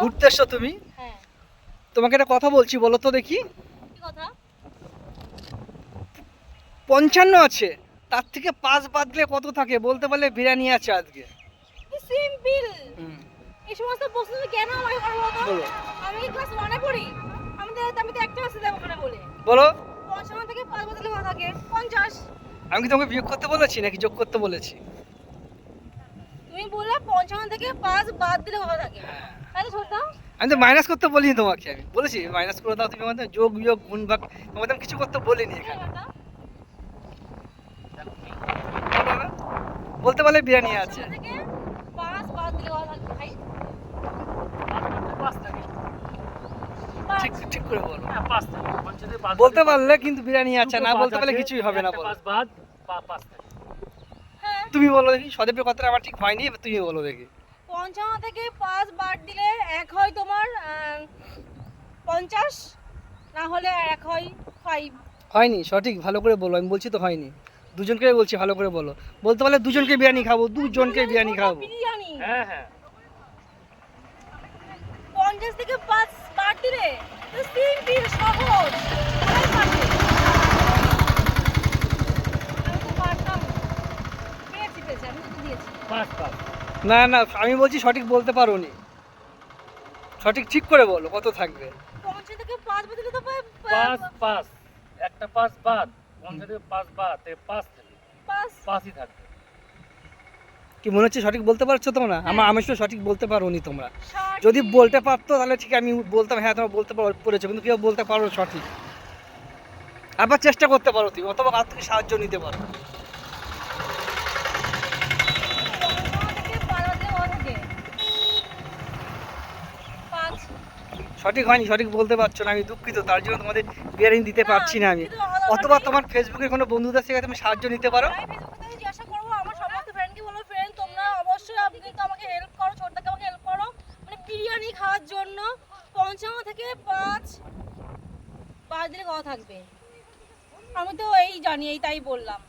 ঘুরতে এসছো তুমি? হ্যাঁ। তোমাকে একটা কথা বলছি বলো তো দেখি। কি কথা? পঞ্চান্ন আছে তার থেকে পাঁচ বাদ দিলে কত থাকে? বলতে পারলে বিরিয়ানি আছে আজকে। সিম্পল। এই সমস্ত প্রশ্ন কেন আমাকে করো তো? বলো। আমি ক্লাস ওয়ানে পড়ি? আমি তো আমি তো একটা মেসেজ দেবো ওখানে বলে। বলো। পঞ্চান্ন থেকে পাঁচ বছর কথা থাকে? পঞ্চাশ। আমি কি তোমাকে বিয়োগ করতে বলেছি নাকি যোগ করতে বলেছি? তুমি বললে পঞ্চান্ন থেকে পাঁচ বাদ দিলে কথা থাকে? ছোট আমি তো মাইনাস করতে বলিনি তোমাকে আমি। বলেছি মাইনাস করে দাও তুমি আমাদের যোগ বিয়োগ গুণ ভাগ তোমাদের কিছু করতে বলিনি এখানে। বলতে পারলে বিরিয়ানি আছে। ঠিক ঠিক করে বলো। বলতে পারলে কিন্তু বিরিয়ানি আছে না বলতে পারলে কিছুই হবে না বলো। হ্যাঁ। তুমি বলো দেখি সদেবের কথাটা আমার ঠিক হয়নি এবার তুমি বলো দেখি। পঞ্চান্ন থেকে পাঁচ বাদ দিলে এক হয় তোমার পঞ্চাশ না হলে এক হয় ফাইভ হয়নি সঠিক ভালো করে বলো আমি বলছি তো হয়নি। দুজনকে বলছি ভালো করে বলো। বলতে পারলে দুজনকে বিরিয়ানি খাব দুজনকে বিরিয়ানি খাব। বিরিয়ানি। হ্যাঁ হ্যাঁ। পঞ্চাশ থেকে পাঁচ বাদ দিলে সিম্পল সহজ। পাঁচ পাঁচ না না আমি বলছি সঠিক বলতে পারো নি সঠিক ঠিক করে বলো কত থাকবে? পঞ্চাশ থেকে পাঁচ বাদ দিলে তো পাঁচ পাঁচ। একটা পাঁচ বাদ পঞ্চায়েতে পাঁচ বাদ পাঁচ থাকে পাঁচ। পাঁচই থাকবে। কি মনে হচ্ছে সঠিক বলতে পারছ তোমরা? আমার আমি তো সঠিক বলতে পারো নি তোমরা যদি বলতে পারতো তাহলে ঠিক আমি বলতাম হ্যাঁ তোমরা বলতে পারো পেরেছ কিন্তু কেউ বলতে পারো না সঠিক। আবার চেষ্টা করতে পারো তুমি অথবা কার থেকে সাহায্য নিতে পারো পঞ্চান্ন থেকে পাঁচ বাদ দিলে কত থাকে? পাঁচ সঠিক হয়নি, সঠিক বলতে পারছ না, আমি দুঃখিত, তার জন্য তোমাদের বিয়ারিং দিতে পারছি না আমি। অথবা তোমার ফেসবুকে কোনো বন্ধুদের থেকে তুমি সাহায্য নিতে পারো? মানে বিরিয়ানি খাওয়ার জন্য থেকে পাঁচ পাঁচ কথা থাকবে। আমি তো এই জানি, এই তাই বললাম।